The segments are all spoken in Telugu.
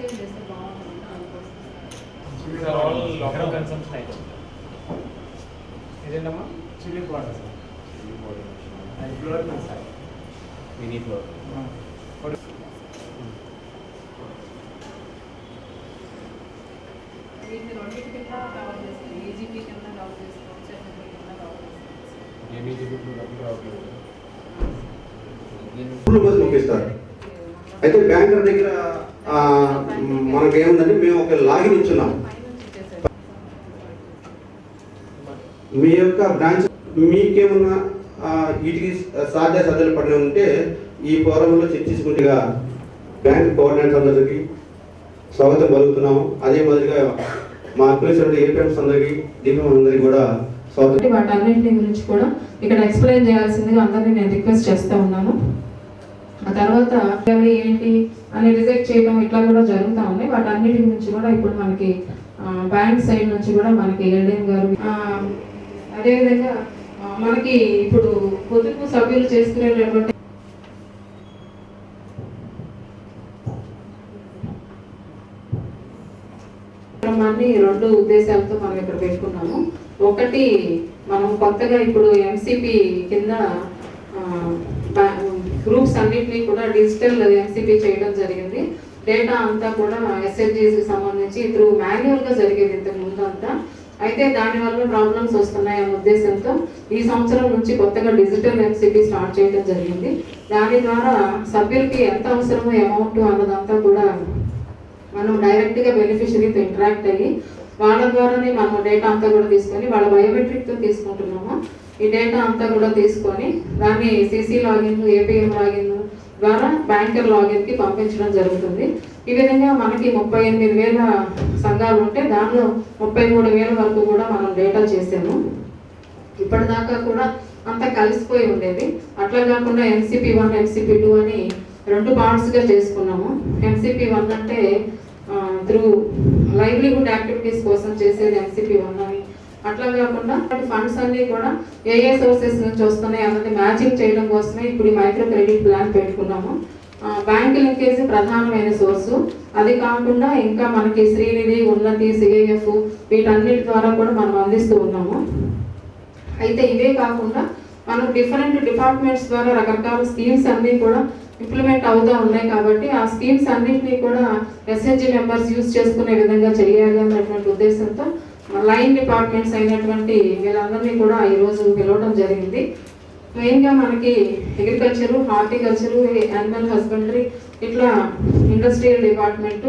పరిచయం చేస్తే బాగుంటుంది. ఇదేంటమ్మా? చిల్లీ పౌడర్ సార్ అది ఫ్లోర్ సార్ మినీ ఫ్లోర్ వీటిని రెండింటి కింద కవర్ చేస్తాం. ఏజీపీ కింద కవర్ చేసుకోవచ్చు ఎస్ఎంపీ కింద కవర్ చేసుకోవచ్చు ఏబీజీ డబ్బులు రావట్లేదు ఫుల్ బస్ నొక్కిస్తారు. అయితే బ్యాంకర్ దగ్గర మనకేముందంటే మనకి మేము ఒక లాగిన్ ఇచ్చున్నాం. మీ యొక్క బ్రాంచ్ మీకేమన్నా వీటికి సాధ్య సద్దలు పడిన ఉంటే ఈ ఫోరంలో చర్చించుకుంటేగా బ్యాంక్ గవర్నెన్స్ అందరికి స్వాగతం పలుకుతున్నాము. అదే మాదిరిగా మా అప్లికేషన్ ఏపీఎంస్ అందరికీ దీపం అందరికి కూడా స్వాగతం. వాటి అన్నింటి గురించి కూడా ఇక్కడ ఎక్స్ప్లెయిన్ చేయాల్సిందిగా అందరినీ నేను రిక్వెస్ట్ చేస్తూ ఉన్నాను. ఆ తర్వాత ఏంటి అని రిజెక్ట్ చేయడం ఇట్లా కూడా జరుగుతూ ఉన్నాయి వాటన్నిటి నుంచి కూడా ఇప్పుడు మనకి బ్యాంక్ సైడ్ నుంచి కూడా మనకి ఎల్డీఎం గారు అదేవిధంగా మనకి ఇప్పుడు పొదుపు సభ్యులు చేసుకునేటటువంటి కార్యక్రమాన్ని రెండు ఉద్దేశాలతో మనం ఇక్కడ పెట్టుకున్నాము. ఒకటి మనం కొత్తగా ఇప్పుడు ఎంసీపీ కింద గ్రూప్స్ అన్నింటినీ కూడా డిజిటల్ ఎంసీపీ చేయడం జరిగింది. డేటా అంతా కూడా ఎస్ఎల్జీకి సంబంధించి త్రూ మాన్యువల్గా జరిగేది ఇంతకు ముందు అంతా. అయితే దానివల్ల ప్రాబ్లమ్స్ వస్తున్నాయి అనే ఉద్దేశంతో ఈ సంవత్సరం నుంచి కొత్తగా డిజిటల్ ఎంసీపీ స్టార్ట్ చేయడం జరిగింది. దాని ద్వారా సభ్యులకి ఎంత అవసరమో అమౌంట్ అన్నదంతా కూడా మనం డైరెక్ట్గా బెనిఫిషరీతో ఇంటరాక్ట్ అయ్యి వాళ్ళ ద్వారానే మనం డేటా అంతా కూడా తీసుకొని వాళ్ళ బయోమెట్రిక్తో తీసుకుంటున్నాము. ఈ డేటా అంతా కూడా తీసుకొని దాన్ని సిసి లాగిన్ ఏపీఎం లాగిన్ ద్వారా బ్యాంకర్ లాగిన్కి పంపించడం జరుగుతుంది. ఈ విధంగా మనకి ముప్పై ఎనిమిది వేల సంఘాలు ఉంటే దానిలో ముప్పై మూడు వేల వరకు కూడా మనం డేటా చేసాము. ఇప్పటిదాకా కూడా అంతా కలిసిపోయి ఉండేది. అట్లా కాకుండా ఎంసీపీ వన్ ఎంసీపీ టూ అని రెండు పార్ట్స్గా చేసుకున్నాము. ఎంసీపీ వన్ అంటే త్రూ లైవ్లీహుడ్ యాక్టివిటీస్ కోసం చేసేది ఎంసీపీ వన్ అని. అట్లా కాకుండా ఫండ్స్ అన్ని కూడా ఏ ఏ సోర్సెస్ నుంచి వస్తున్నాయి అన్నది మ్యాచింగ్ చేయడం కోసమే ఇప్పుడు ఈ మైక్రో క్రెడిట్ ప్లాన్ పెట్టుకున్నాము బ్యాంక్ లింకేజ్ ప్రధానమైన సోర్సు అది కాకుండా ఇంకా మనకి శ్రీనిధి ఉన్నతి సిఐఎఫ్ వీటన్నిటి ద్వారా కూడా మనం అందిస్తూ ఉన్నాము. అయితే ఇవే కాకుండా మనం డిఫరెంట్ డిపార్ట్మెంట్స్ ద్వారా రకరకాల స్కీమ్స్ అన్నీ కూడా ఇంప్లిమెంట్ అవుతూ ఉన్నాయి కాబట్టి ఆ స్కీమ్స్ అన్నింటినీ కూడా ఎస్హెచ్జి మెంబర్స్ యూజ్ చేసుకునే విధంగా చేయాలి అన్నటువంటి ఉద్దేశంతో లైన్ డిపార్ట్మెంట్స్ అయినటువంటి వీళ్ళందరినీ కూడా ఈరోజు పిలవడం జరిగింది. మెయిన్గా మనకి అగ్రికల్చరు హార్టికల్చరు యానిమల్ హస్బెండరీ ఇట్లా ఇండస్ట్రియల్ డిపార్ట్మెంట్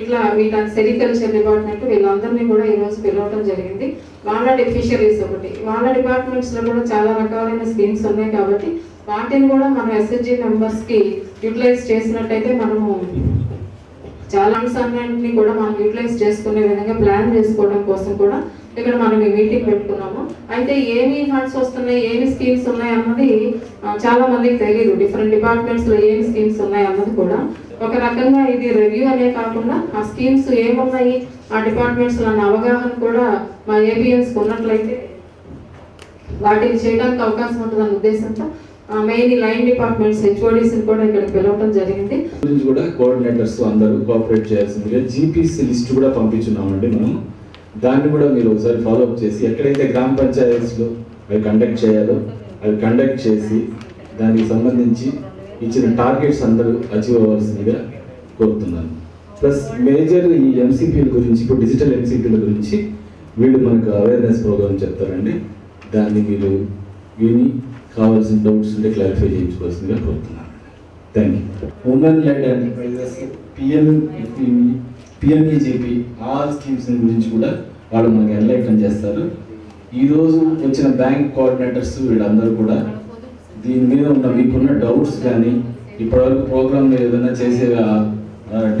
ఇట్లా వీళ్ళ సెరికల్చర్ డిపార్ట్మెంట్ వీళ్ళందరినీ కూడా ఈరోజు పిలవడం జరిగింది. వాళ్ళ ఫిషరీస్ ఒకటి. వాళ్ళ డిపార్ట్మెంట్స్లో కూడా చాలా రకాలైన స్కీమ్స్ ఉన్నాయి కాబట్టి వాటిని కూడా మనం ఎస్ఎస్జి మెంబర్స్కి యూటిలైజ్ చేసినట్టయితే మనము చాలా ఫండ్స్ అన్నింటినీ కూడా మనం యూటిలైజ్ చేసుకునే విధంగా ప్లాన్ చేసుకోవడం కోసం కూడా ఇక్కడ మనం ఈ మీటింగ్ పెట్టుకున్నాము. అయితే ఏమి ఫండ్స్ వస్తున్నాయి ఏమి స్కీమ్స్ ఉన్నాయి అన్నది చాలా మందికి తెలియదు డిఫరెంట్ డిపార్ట్మెంట్స్లో ఏమి స్కీమ్స్ ఉన్నాయి అన్నది కూడా. ఒక రకంగా ఇది రివ్యూ అనే కాకుండా ఆ స్కీమ్స్ ఏమున్నాయి ఆ డిపార్ట్మెంట్స్ అన్న అవగాహన కూడా మా ఏబిఎన్స్ ఉన్నట్లయితే వాటిని చేయడానికి అవకాశం ఉంటుందన్న ఉద్దేశంతో మెయిన్ లైన్ డిపార్ట్మెంట్స్ హెచ్ఓడిస్ కూడా ఇక్కడ పిలవడం జరిగింది. గురించి కూడా కోఆర్డినేటర్స్ అందరూ కోఆపరేట్ చేయాల్సిందిగా జీపీసీ లిస్ట్ కూడా పంపించున్నామండి మనం. దాన్ని కూడా మీరు ఒకసారి ఫాలో అప్ చేసి ఎక్కడైతే గ్రామ పంచాయతీస్లో అవి కండక్ట్ చేయాలో అవి కండక్ట్ చేసి దానికి సంబంధించి ఇచ్చిన టార్గెట్స్ అందరూ అచీవ్ అవ్వాల్సిందిగా కోరుతున్నాను. ప్లస్ మేజర్ ఈ ఎంసీపీల గురించి ఇప్పుడు డిజిటల్ ఎంసీపీల గురించి వీళ్ళు మనకు అవేర్నెస్ ప్రోగ్రామ్ చెప్తారండి. దాన్ని మీరు విని కావాల్సిన డౌట్స్ ఉంటే క్లారిఫై చేయించుకోవాల్సిందిగా కోరుతున్నాను. Thank you women led enterprises PM PMEGP all schemes గురించి కూడా వాళ్ళు మనకి ఎన్లైటన్ చేస్తారు. ఈరోజు వచ్చిన బ్యాంక్ కోఆర్డినేటర్స్ వీళ్ళందరూ కూడా దీని మీద ఉన్న మీకున్న డౌట్స్ కానీ ఇప్పటివరకు ప్రోగ్రామ్లో ఏదైనా చేసే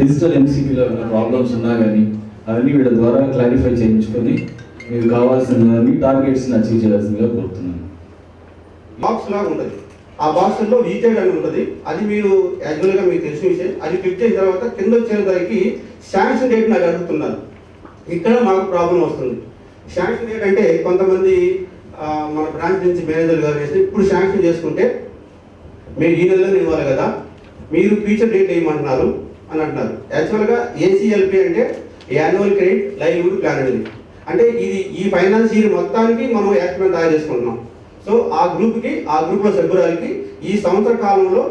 డిజిటల్ ఎంసీపీలో ఏమైనా ప్రాబ్లమ్స్ ఉన్నా కానీ అవన్నీ వీళ్ళ ద్వారా క్లారిఫై చేయించుకొని మీకు కావాల్సిన టార్గెట్స్ని అచీవ్ చేయాల్సిందిగా కోరుతున్నాను. బాక్స్ లాగా ఉంటుంది. ఆ బాక్స్లో రీచైడ్ అని ఉంటుంది. అది మీరు యాక్చువల్గా మీకు తెలిసిన విషయం. అది క్లిక్ చేసిన తర్వాత కింద వచ్చేసరికి శాంక్షన్ డేట్ నాకు అడుగుతున్నారు ఇక్కడ మాకు ప్రాబ్లం వస్తుంది. శాంక్షన్ డేట్ అంటే కొంతమంది మన బ్రాంచ్ నుంచి మేనేజర్ గారు వేసి ఇప్పుడు శాంక్షన్ చేసుకుంటే మీరు ఈ నెలలో ఇవ్వాలి కదా. మీరు ఫ్యూచర్ డేట్ వేయమంటున్నారు అని అంటున్నారు. యాక్చువల్గా ఏసీఎల్పి అంటే యాన్యువల్ క్రెడిట్ లైవ్ ప్లాన్ అనేది అంటే ఇది ఈ ఫైనాన్స్ ఇయర్ మొత్తానికి మనం యాక్టివ్ తయారు చేసుకుంటున్నాం. సో ఆ గ్రూప్కి ఆ గ్రూప్లో సభ్యురాలకి ఈ సంవత్సర కాలంలో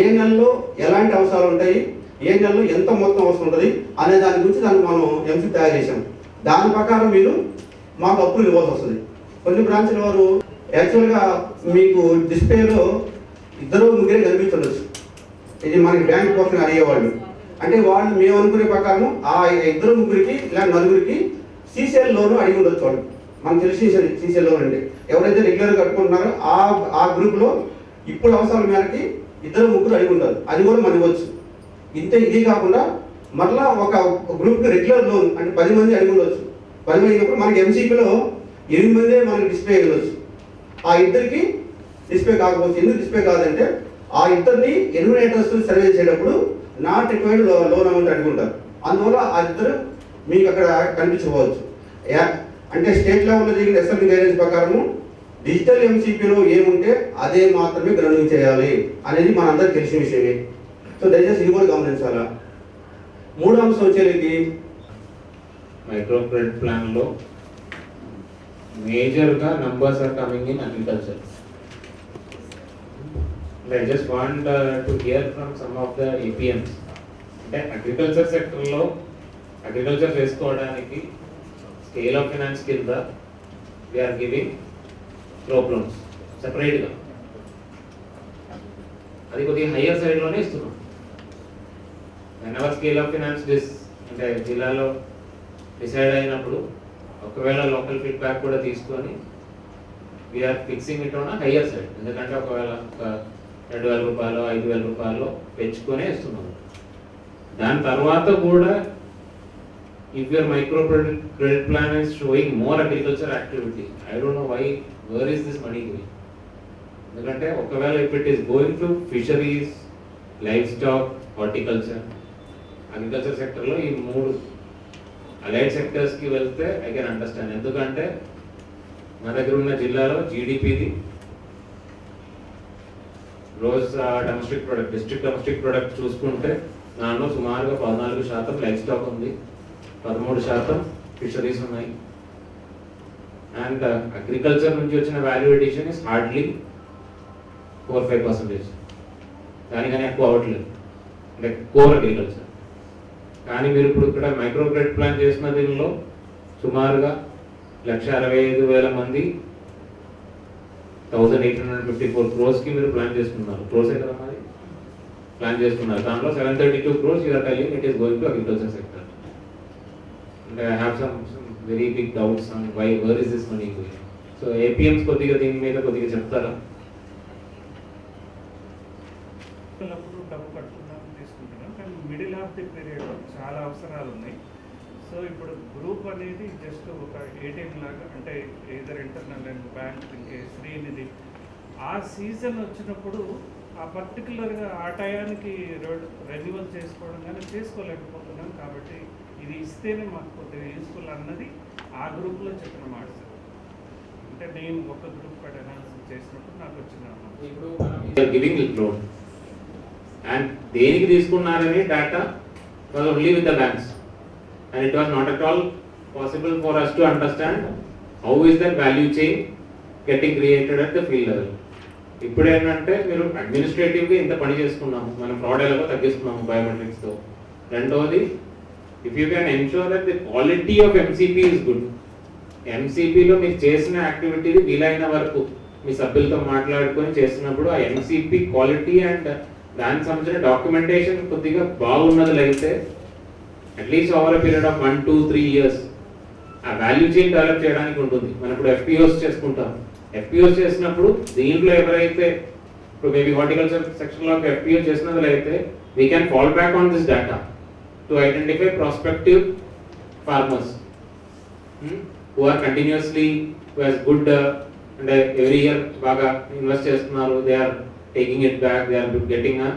ఏ నెలలో ఎలాంటి అవసరాలు ఉంటాయి ఏ నెలలో ఎంత మొత్తం అవసరం ఉంటుంది అనే దాని గురించి దాన్ని మనం ఎంసీ తయారు చేసాం దాని ప్రకారం మీరు మాకు అప్పులు ఇవ్వాల్సి వస్తుంది. కొన్ని బ్రాంచ్ల వారు యాక్చువల్గా మీకు డిస్ప్లేలో ఇద్దరు ముగ్గురే కనిపించవచ్చు ఇది మనకి బ్యాంక్ కోసం అడిగేవాళ్ళు. అంటే వాళ్ళు మేము అనుకునే ప్రకారం ఆ ఇద్దరు ముగ్గురికి ఇలా నలుగురికి సీసీఎల్ లోను అడిగి ఉండొచ్చు వాళ్ళు. మనం తెలిసి సీసీఎల్ సీసీఎల్ లోన్ అంటే ఎవరైతే రెగ్యులర్ కట్టుకుంటున్నారో ఆ ఆ గ్రూప్లో ఇప్పుడు అవసరాల మేరకి ఇద్దరు ముగ్గురు అడిగి ఉంటారు అది కూడా మనం ఇవ్వచ్చు. ఇంతే ఇది కాకుండా మరలా ఒక గ్రూప్కి రెగ్యులర్ లోన్ అంటే పది మంది అడిగి ఉండొచ్చు. పది మంది అయినప్పుడు మనకి ఎంసీపీలో ఎనిమిది మందే మనకి డిస్ప్లే ఉండొచ్చు. ఆ ఇద్దరికి డిస్ప్లే కాకపోవచ్చు ఎందుకు డిస్ప్లే కాదంటే ఆ ఇద్దరిని ఎన్వినేటర్స్ సర్వే చేసేటప్పుడు నాట్ రిక్వైర్డ్ లోన్ అమౌంట్ అడుగుంటారు అందువల్ల ఆ ఇద్దరు మీకు అక్కడ కనిపించుకోవచ్చు అంటే స్టేట్ లెవెల్లో జరిగిన అసెంబ్లీ గైడెన్స్ ప్రకారము డిజిటల్ ఎంసీపీలో ఏముంటే అదే మాత్రమే గ్రౌండింగ్ చేయాలి అనేది మనందరికి తెలిసిన విషయమే. సో దయచేసి ఇది కూడా గమనించాలా? మూడో అంశం వచ్చేది మైక్రో క్రెడిట్ ప్లాన్లో మేజర్గా numbers are coming in agriculture I just want to hear from some of the APMs అంటే అగ్రికల్చర్ సెక్టర్లో అగ్రికల్చర్ చేసుకోవడానికి స్కేల్ ఆఫ్ ఫినాన్స్ కింద వీఆర్ గివింగ్ క్రోప్ లోన్స్ సెపరేట్గా అది కొద్దిగా హయ్యర్ సైడ్లోనే ఇస్తున్నాం. When our scale of finance this అంటే జిల్లాలో డిసైడ్ అయినప్పుడు ఒకవేళ లోకల్ ఫీడ్బ్యాక్ కూడా తీసుకొని we're fixing it on higher side ఎందుకంటే ఒకవేళ ఒక రెండు వేల రూపాయలు ఐదు వేల రూపాయలు పెంచుకొనే ఇస్తున్నాము దాని తర్వాత కూడా if your micro credit credit plan showing showing more agriculture activity I know know why is this this money ఎందుకంటే ఒకవేళ if it is going to fisheries livestock horticulture agriculture సెక్టర్లో ఈ మూడు అలైడ్ సెక్టర్స్కి వెళ్తే ఐ కెన్ అండర్స్టాండ్ ఎందుకంటే మా దగ్గర ఉన్న జిల్లాలో జీడిపిది రోజు domestic product district domestic product చూసుకుంటే దానిలో సుమారుగా పద్నాలుగు శాతం లైఫ్ స్టాక్ ఉంది. పదమూడు శాతం ఫిషరీస్ ఉన్నాయి. అండ్ అగ్రికల్చర్ uh, నుంచి వచ్చిన value addition is hardly four five percentage దానికనే ఎక్కువ అవ్వట్లేదు. అంటే కోర్ అగ్రికల్చర్ కానీ మీరు ఇప్పుడు ఇక్కడ మైక్రో క్రెడిట్ ప్లాన్ చేసిన దీనిలో సుమారుగా లక్ష అరవై ఐదు వేల మంది thousand eight hundred fifty four క్రోర్స్కి మీరు ప్లాన్ చేసుకున్నారు. క్రోర్స్ కదా మరి? ప్లాన్ చేసుకున్నారు. దాంట్లో seven thirty two crores you're telling it is going to agriculture sector అంటే I have some very big doubts on why where is this money going so APMs కొద్దిగా దీని మీద కొద్దిగా చెప్తారా? అప్పుడు డబ్బు కట్టుకుందాం తీసుకుంటున్నాం కానీ మిడిల్ ఆఫ్ ది పీరియడ్ చాలా అవసరాలు ఉన్నాయి. సో ఇప్పుడు గ్రూప్ అనేది జస్ట్ ఒక ఏటీఎం లాగా అంటే ఏదర్ ఇంటర్నల్ అండ్ బ్యాంక్ ఇంకే శ్రీనిధి ఆ సీజన్ వచ్చినప్పుడు ఆ పర్టికులర్గా ఆ టయానికి రెన్యువల్ చేసుకోవడం కానీ చేసుకోలేకపోతున్నాం కాబట్టి ఇది ఇస్తేనే మాకు కొద్దిగా యూస్ఫుల్ అన్నది ఆ గ్రూప్లో చెప్పిన మాట సార్. అంటే నేను ఒక గ్రూప్ పైన అనాలిసిస్ చేసినప్పుడు నాకు వచ్చిన ఇప్పుడు గివింగ్ లోన్ అండ్ దేనికి తీసుకున్నారని data was only with the banks and it was not at all possible for us to understand how is that value chain getting created at the field level ఇప్పుడు ఏంటంటే మీరు అడ్మినిస్ట్రేటివ్గా ఇంత పని చేసుకున్నాము మనం ఫ్రాడ్ ఎలాగో తగ్గిస్తున్నాము బయోమెట్రిక్స్తో రెండవది if you can ensure that the quality of MCP is good ఎంసీపీలో మీరు చేసిన యాక్టివిటీ వీలైన వరకు మీ సభ్యులతో మాట్లాడుకొని చేసినప్పుడు ఆ ఎంసీపీ క్వాలిటీ అండ్ దానికి సంబంధించిన డాక్యుమెంటేషన్ కొద్దిగా బాగున్నది అయితే at least over period of one two three years ఆ వాల్యూ చైన్ డెవలప్ చేయడానికి ఉంటుంది. మనం ఇప్పుడు ఎఫ్పిఓస్ చేసుకుంటాం. ఎఫ్పిఓస్ చేసినప్పుడు దీంట్లో ఎవరైతే ఇప్పుడు మేబీ హార్టికల్చర్ సెక్షన్లో ఎఫ్పిఓ చేసినట్లయితే we can fall back on this data to identify prospective farmers continuously who has good uh, good అంటే ఎవ్రీ ఇయర్ బాగా ఇన్వెస్ట్ చేస్తున్నారు. They are taking it back they are getting a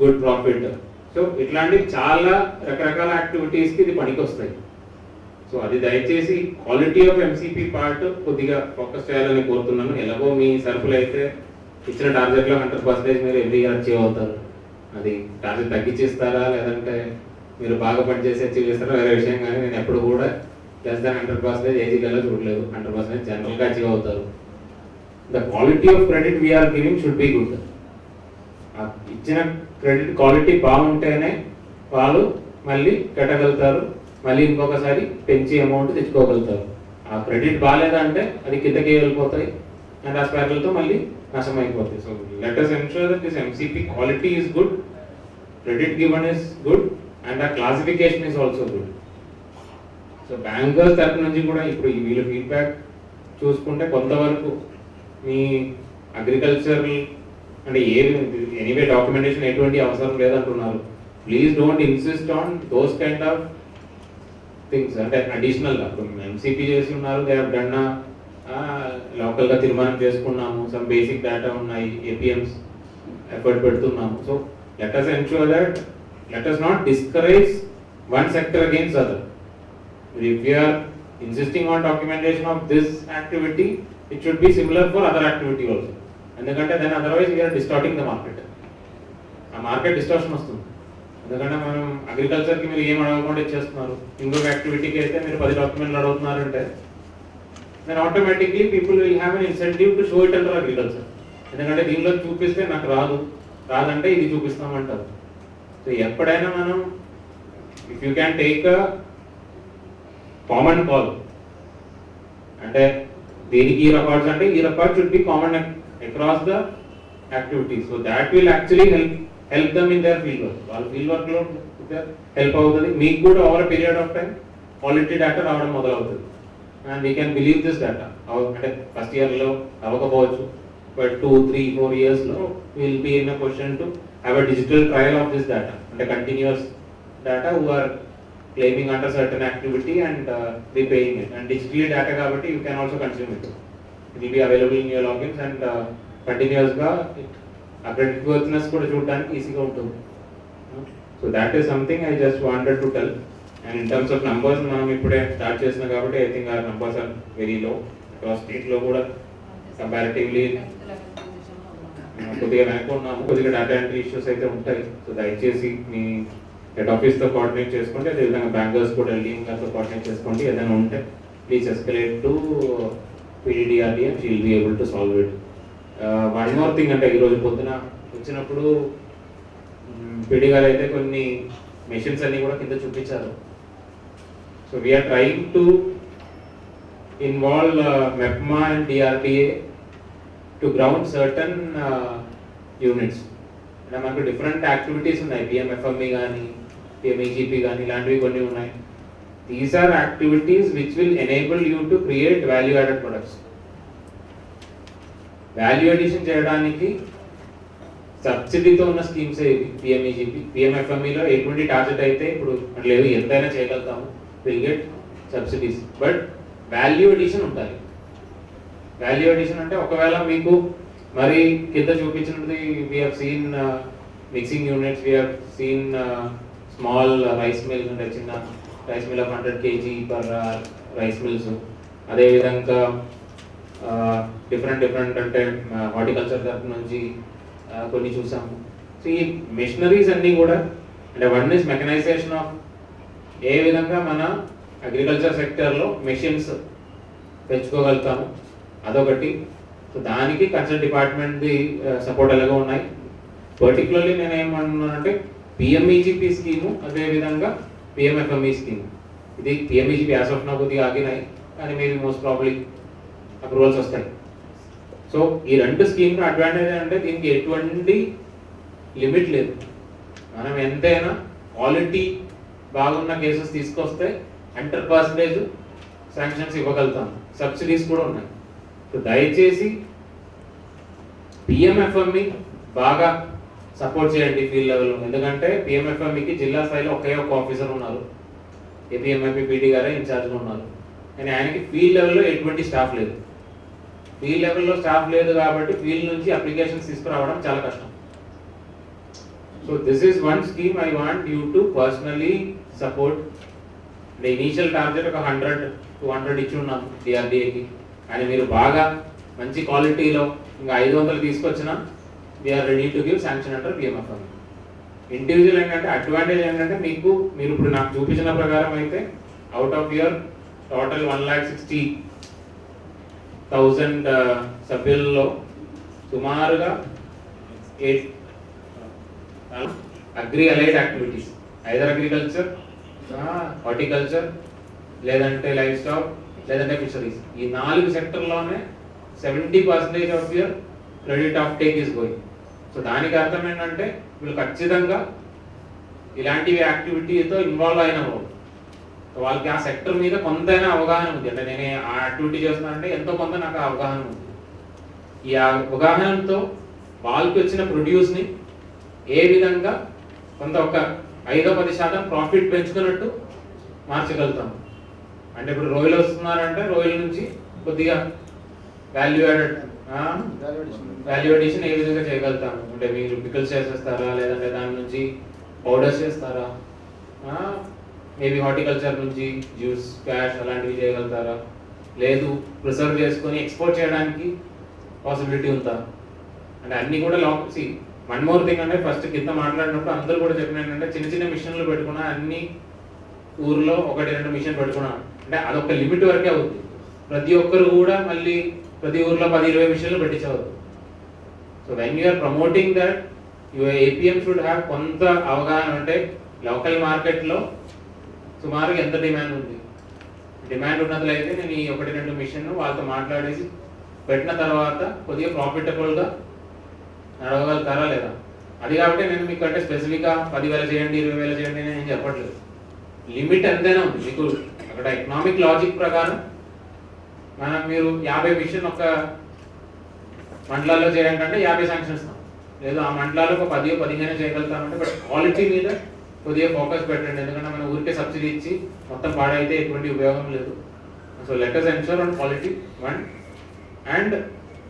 good profit so ఇట్లాంటి చాలా రకరకాల యాక్టివిటీస్కి ఇది పనికి వస్తాయి సో అది దయచేసి క్వాలిటీ ఆఫ్ ఎంసీపీ పార్ట్ కొద్దిగా ఫోకస్ చేయాలని కోరుతున్నాను. ఎలాగో మీ సరుకులు అయితే ఇచ్చిన టార్గెట్లో హండ్రెడ్ పర్సెంటేజ్ మీరు ఎవ్రీ ఇయర్ అచీవ్ అవుతారు. అది దాన్ని తగ్గించేస్తారా లేదంటే మీరు బాగా పనిచేసి అచీవ్ చేస్తారా? వేరే విషయం కానీ నేను ఎప్పుడు కూడా less than hundred percentage AG కల్లా చూడలేదు. హండ్రెడ్ పర్సెంటేజ్ జనరల్గా అచీవ్ అవుతారు. The quality of credit we're giving should be good ఇచ్చిన క్రెడిట్ క్వాలిటీ బాగుంటేనే వాళ్ళు మళ్ళీ కట్టగలుగుతారు. మళ్ళీ ఇంకొకసారి పెంచి అమౌంట్ తెచ్చుకోగలుగుతారు. ఆ క్రెడిట్ బాగాలేదంటే అది కిందకి వెళ్ళిపోతాయి. అండ్ ఆ స్పైరల్తో మళ్ళీ నష్టం అయిపోతుంది. So let us ensure that this MCP quality is good credit given is good and ఆ classification is also good so bankers తరపు నుంచి కూడా ఇప్పుడు వీళ్ళ ఫీడ్బ్యాక్ చూసుకుంటే కొంతవరకు మీ అగ్రికల్చర్ అంటే ఏ ఎనీవే డాక్యుమెంటేషన్ ఎటువంటి అవసరం లేదంటున్నారు. Please don't insist on those kind of things అంటే అడిషనల్గా ఎంసీపీ చేసి ఉన్నారు దే హ్యావ్ డన్ లోకల్గా తీర్మానం చేసుకున్నాము. సమ్ బేసిక్ డేటా ఉన్నాయి. ఏపీఎంస్ ఎఫర్ట్ పెడుతున్నాము. So let us ensure that let us not discourage one sector against other if you're insisting on documentation of this activity it should be similar for other activity also ఎందుకంటే then otherwise we're distorting the market ఆ మార్కెట్ డిస్టార్షన్ వస్తుంది. ఎందుకంటే మనం అగ్రికల్చర్కి మీరు ఏం అడగకుండా ఇచ్చేస్తున్నారు ఇంకొక యాక్టివిటీకి అయితే మీరు పది డాక్యుమెంట్లు అడుగుతున్నారంటే then automatically people will have an incentive to show it under agriculture ఎందుకంటే దీనిలో చూపిస్తే నాకు రాదు. రాదంటే ఇది చూపిస్తామంటారు. సో ఎప్పుడైనా మనం if you can take common call అంటే దీనికి ఈ రికార్డ్స్ అంటే ఈ record should be common across the activities so that will actually help help them in their field work వాళ్ళ ఫీల్డ్ వర్క్లో హెల్ప్ అవుతుంది. మీకు కూడా over period of time quality data రావడం మొదలవుతుంది. And we can believe this data అంటే ఫస్ట్ ఇయర్లో అవ్వకపోవచ్చు. బట్ టూ త్రీ ఫోర్ ఇయర్స్లో will be in a question to have a digital trail of this data అంటే continuous data who are claiming under certain activity and uh, repaying it. And digitally data కాబట్టి you can also consume it ఇది be available in your logins and కంటిన్యూస్గా అక్కడికి వచ్చినస్ కూడా చూడడానికి ఈజీగా ఉంటుంది. So that is something I just wanted to tell and in terms of numbers మనం ఇప్పుడే స్టార్ట్ చేసినాం కాబట్టి ఐ థింక్ ఆ numbers are very low across స్టేట్లో కూడా కంపారిటివ్లీ కొద్దిగా వెనక ఉన్నాము. కొద్దిగా డేటా ఎంట్రీ ఇష్యూస్ అయితే ఉంటాయి. సో దయచేసి మీ హెడ్ ఆఫీస్తో కోఆర్డినేట్ చేసుకోండి. అదేవిధంగా బ్యాంకర్స్ కూడా లీన్ గారితో కోఆర్డినేట్ చేసుకోండి. ఏదైనా ఉంటే please escalate to PDRD and shall be able to solve it one more thing అంటే ఈరోజు పొద్దున వచ్చినప్పుడు పీడీ గారు అయితే కొన్ని మెషిన్స్ అన్నీ కూడా కింద చూపించారు. So we're trying to involve MEPMA and DRDA to ground certain units అంటే మనకు డిఫరెంట్ యాక్టివిటీస్ ఉన్నాయి. పిఎంఎఫ్ఎంఈ కానీ పిఎంఈజీపీ కానీ ఇలాంటివి కొన్ని ఉన్నాయి. These are activities which will enable you to create value added products value addition చేయడానికి సబ్సిడీతో ఉన్న స్కీమ్స్ ఇవి పిఎంఈజీపీ పిఎంఎఫ్ఎంఈలో ఎటువంటి టార్గెట్ అయితే ఇప్పుడు లేదు ఎంతైనా చేయగలుగుతాము. Will get subsidies but value addition ఉండాలి. వాల్యూ ఎడిషన్ అంటే ఒకవేళ మీకు మరి కింద చూపించినది we have seen mixing units we have seen small rice mill అంటే చిన్న rice mill of hundred KG per rice mills అదేవిధంగా డిఫరెంట్ డిఫరెంట్ అంటే uh, హార్టికల్చర్ తరఫు నుంచి uh, కొన్ని చూసాము. సో ఈ మిషనరీస్ అన్నీ కూడా అంటే వన్ ఇస్ మెకనైజేషన్ ఆఫ్ ఏ విధంగా మన అగ్రికల్చర్ సెక్టర్లో మెషిన్స్ తెచ్చుకోగలుగుతాము అదొకటి. సో దానికి కల్చర్ డిపార్ట్మెంట్ది సపోర్ట్ ఎలాగో ఉన్నాయి. పర్టికులర్లీ నేను ఏమంటున్నానంటే పిఎంఈజీపీ స్కీము అదేవిధంగా పిఎంఎఫ్ఎంఈ స్కీమ్ ఇది పిఎంఈజీపీ యాజ్ ఆఫ్ నా కొద్దిగా ఆగినాయి కానీ మేబీ మోస్ట్ ప్రాబ్లీ అప్రూవల్స్ వస్తాయి. సో ఈ రెండు స్కీమ్లు అడ్వాంటేజ్ అంటే దీనికి ఎటువంటి లిమిట్ లేదు. మనం ఎంతైనా క్వాలిటీ బాగున్న కేసెస్ తీసుకొస్తే హండ్రెడ్ పర్సెంటేజ్ శాంక్షన్స్ ఇవ్వగలుగుతాం. సబ్సిడీస్ కూడా ఉన్నాయి. సో దయచేసి పిఎంఎఫ్ఎంఈ బాగా సపోర్ట్ చేయండి ఫీల్డ్ లెవెల్లో ఎందుకంటే పిఎంఎఫ్ఎంఈకి జిల్లా స్థాయిలో ఒకే ఒక ఆఫీసర్ ఉన్నారు. ఏపీఎంఎఫ్ఈ పీడీ గారే ఇన్ఛార్జ్గా ఉన్నారు. కానీ ఆయనకి ఫీల్డ్ లెవెల్లో ఎటువంటి స్టాఫ్ లేదు. ఫీల్డ్ లెవెల్లో స్టాఫ్ లేదు కాబట్టి ఫీల్డ్ నుంచి అప్లికేషన్స్ తీసుకురావడం చాలా కష్టం. So this is one scheme I want you to personally support అంటే ఇనీషియల్ టార్గెట్ ఒక హండ్రెడ్ టూ హండ్రెడ్ ఇచ్చి ఉన్నాం డిఆర్డిఏకి కానీ మీరు బాగా మంచి క్వాలిటీలో ఇంకా ఐదు వందలు తీసుకొచ్చినా we're ready to give sanction అంటారు పిఎంఎఫ్ ఇండివిజువల్ ఏంటంటే అడ్వాంటేజ్ ఏంటంటే మీకు మీరు ఇప్పుడు నాకు చూపించిన ప్రకారం అయితే out of your total one lakh sixty thousand సభ్యుల్లో సుమారుగా eight agri allied activities either agriculture horticulture లేదంటే లైఫ్ స్టాక్ లేదంటే ఫిషరీస్ ఈ నాలుగు సెక్టర్లోనే seventy percentage of your credit offtake is going so దానికి అర్థం ఏంటంటే వీళ్ళు ఖచ్చితంగా ఇలాంటివి యాక్టివిటీతో ఇన్వాల్వ్ అయిన వాళ్ళకి ఆ సెక్టర్ మీద కొంతైనా అవగాహన ఉంది. అంటే నేను ఆ యాక్టివిటీ చేస్తున్నానంటే ఎంతో కొంత నాకు ఆ అవగాహన ఉంది. ఈ అవగాహనతో వాళ్ళకి వచ్చిన ప్రొడ్యూస్ని ఏ విధంగా కొంత ఒక ఐదో పది శాతం ప్రాఫిట్ పెంచుకున్నట్టు మార్చగలుగుతాం. అంటే ఇప్పుడు రొయ్యలు వస్తున్నారంటే రొయ్యల నుంచి కొద్దిగా వాల్యూ యాడెడ్ వాల్యూ అడిషన్ ఏ విధంగా చేయగలుగుతాము అంటే మీరు పికల్స్ చేసేస్తారా లేదంటే దాని నుంచి పౌడర్స్ చేస్తారా మేబీ హార్టికల్చర్ నుంచి జ్యూస్ క్యాష్ అలాంటివి చేయగలుగుతారా? లేదు ప్రిజర్వ్ చేసుకొని ఎక్స్పోర్ట్ చేయడానికి పాసిబిలిటీ ఉందా? అంటే అన్నీ కూడా లాక్ వన్ మోర్ థింగ్ అంటే ఫస్ట్ కింద మాట్లాడినప్పుడు అందరూ కూడా చెప్పిన ఏంటంటే చిన్న చిన్న మిషన్లు పెట్టుకున్నా అన్ని ఊర్లో ఒకటి రెండు మిషన్ పెట్టుకున్నా. అంటే అదొక లిమిట్ వరకే అవుతుంది ప్రతి ఒక్కరు కూడా మళ్ళీ ప్రతి ఊర్లో పది ఇరవై మిషన్లు పెట్టించవద్దు so when you're promoting that your APM should have కొంత అవగాహన అంటే లోకల్ మార్కెట్లో సుమారుగా ఎంత డిమాండ్ ఉంది. డిమాండ్ ఉన్నట్లయితే నేను ఈ ఒకటి రెండు మిషన్ వాళ్ళతో మాట్లాడేసి పెట్టిన తర్వాత కొద్దిగా ప్రాఫిటబుల్గా నడవగలుగుతారా లేదా? అది కాబట్టి నేను మీకు అంటే స్పెసిఫిక్గా పదివేల చేయండి ఇరవై వేల చేయండి అని నేను చెప్పట్లేదు. లిమిట్ ఎంతైనా ఉంది. మీకు అక్కడ ఎకనామిక్ లాజిక్ ప్రకారం మనం మీరు యాభై మిషన్ ఒక మండలాల్లో చేయాలంటే యాభై శాంక్షన్ ఇస్తాం. లేదు ఆ మండలాల్లో ఒక పది పదిహేను చేయగలుగుతామంటే బట్ క్వాలిటీ మీద కొద్దిగా ఫోకస్ పెట్టండి. ఎందుకంటే మనం ఊరికే సబ్సిడీ ఇచ్చి మొత్తం పాడైతే ఎటువంటి ఉపయోగం లేదు. So let's ensure and quality one and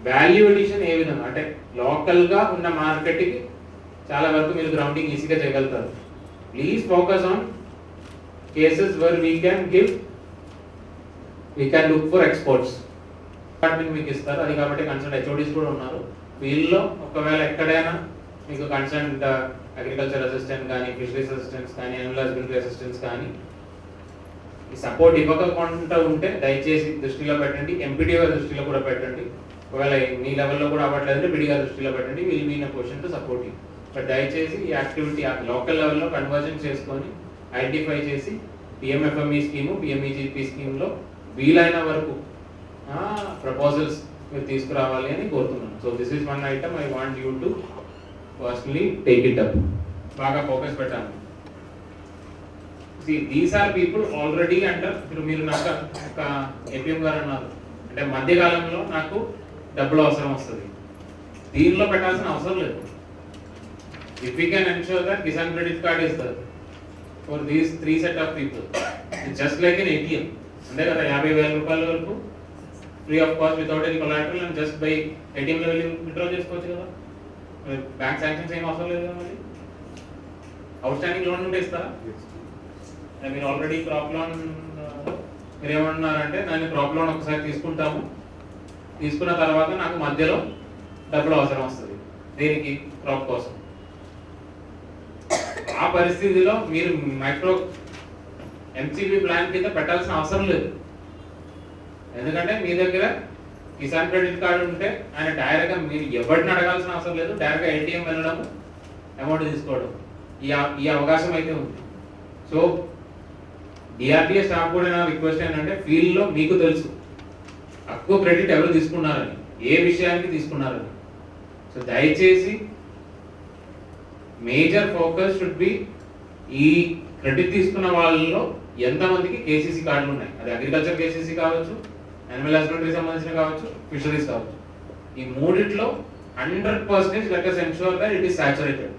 value addition ఏ విధంగా? అంటే లోకల్గా ఉన్న మార్కెట్కి చాలా వరకు మీరు గ్రౌండింగ్ ఈజీగా చేయగలుగుతారు. Please focus on cases where we can give we can look for exports department మీకు ఇస్తారు అది కాబట్టి కన్సర్న్ హెచ్ఓడీస్ కూడా ఉన్నారు. వీళ్ళలో ఒకవేళ ఎక్కడైనా మీకు కన్సర్న్ అగ్రికల్చర్ అసిస్టెంట్ కానీ ఫిషరీస్ అసిస్టెంట్స్ కానీ అనిమల్ హస్బెండరీ అసిస్టెంట్స్ కానీ ఈ సపోర్ట్ ఇవ్వకుండా ఉంటే దయచేసి దృష్టిలో పెట్టండి ఎంపీడీ దృష్టిలో కూడా పెట్టండి. ఒకవేళ మీ లెవెల్లో కూడా అవ్వట్లేదంటే విడిగా దృష్టిలో పెట్టండి. Will me question to support but దయచేసి ఈ యాక్టివిటీ లోకల్ లెవెల్లో కన్వర్జన్ చేసుకొని ఐడెంటిఫై చేసి పిఎంఎఫ్ఎంఈ స్కీము పిఎంఈజీపీ స్కీమ్లో వీలైన వరకు ప్రపోజల్స్ మీరు తీసుకురావాలి అని కోరుతున్నాను. So this is one item I want you to personally take it up బాగా ఫోకస్ పెట్టాను దీస్ ఆర్ పీపుల్ ఆల్రెడీ అంటారు మీరు నాకు ఒక ఏపీఎం గారు అన్నారు. అంటే మధ్యకాలంలో నాకు డబ్బులు అవసరం వస్తుంది. దీనిలో పెట్టాల్సిన అవసరం లేదు. If you can ensure that Kisan credit card ఇస్తారు for these three set of people just like an ATM అంతే కదా యాభై వేల రూపాయల వరకు free of cost without any collateral and just by ఏటీఎంలో వెళ్ళి విత్డ్రా చేసుకోవచ్చు కదా. బ్యాంక్ శాంక్షన్స్ ఏం అవసరం లేదు కదా మరి? అవుట్ స్టాండింగ్ లోన్ ఉంటే ఇస్తారా? మీరు ఆల్రెడీ క్రాప్ లోన్ మీరు ఏమంటున్నారంటే నేను క్రాప్ లోన్ ఒకసారి తీసుకుంటాము. తీసుకున్న తర్వాత నాకు మధ్యలో డబ్బులు అవసరం వస్తుంది. దేనికి? క్రాప్ కోసం. ఆ పరిస్థితిలో మీరు మైక్రో ఎంసీబీ ప్లాన్ కింద పెట్టాల్సిన అవసరం లేదు. ఎందుకంటే మీ దగ్గర కిసాన్ క్రెడిట్ కార్డు ఉంటే ఆయన డైరెక్ట్గా మీరు ఎవరిని అడగాల్సిన అవసరం లేదు. డైరెక్ట్గా ఏటీఎం వెళ్ళడము అమౌంట్ తీసుకోవడం. ఈ ఈ అవకాశం అయితే ఉంది. సో డిఆర్డిఏ స్టాఫ్ కూడా నా రిక్వెస్ట్ ఏంటంటే ఫీల్డ్లో మీకు తెలుసు. తక్కువ క్రెడిట్ ఎవరు తీసుకున్నారని ఏ విషయానికి తీసుకున్నారని. సో దయచేసి మేజర్ ఫోకస్ షుడ్ బి ఈ క్రెడిట్ తీసుకున్న వాళ్ళలో ఎంతమందికి కేసీసీ కార్డులు ఉన్నాయి. అది అగ్రికల్చర్ కేసీసీ కావచ్చు అనిమల్ హస్బెండరీ సంబంధించిన కావచ్చు ఫిషరీస్ కావచ్చు. ఈ మూడిట్లో hundred percentage let us ensure that it is saturated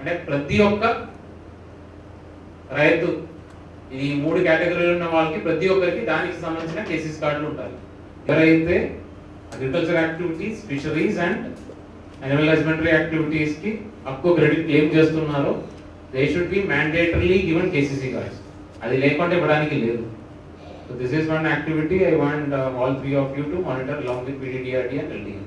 అంటే ప్రతి ఒక్క రైతు ఈ మూడు కేటగిరీలు ఉన్న వాళ్ళకి ప్రతి ఒక్కరికి దానికి సంబంధించిన కేసీసీ కార్డులు ఉంటాయి. ఎవరైతే agriculture activities fisheries and animal husbandry యాక్టివిటీస్కి తక్కువ క్రెడిట్ క్లెయిమ్ చేస్తున్నారో they should be mandatorily given KCC cards అది లేకుండా ఇవ్వడానికి లేదు so this is one activity I want all three of you to monitor along with PDDRT and LDA.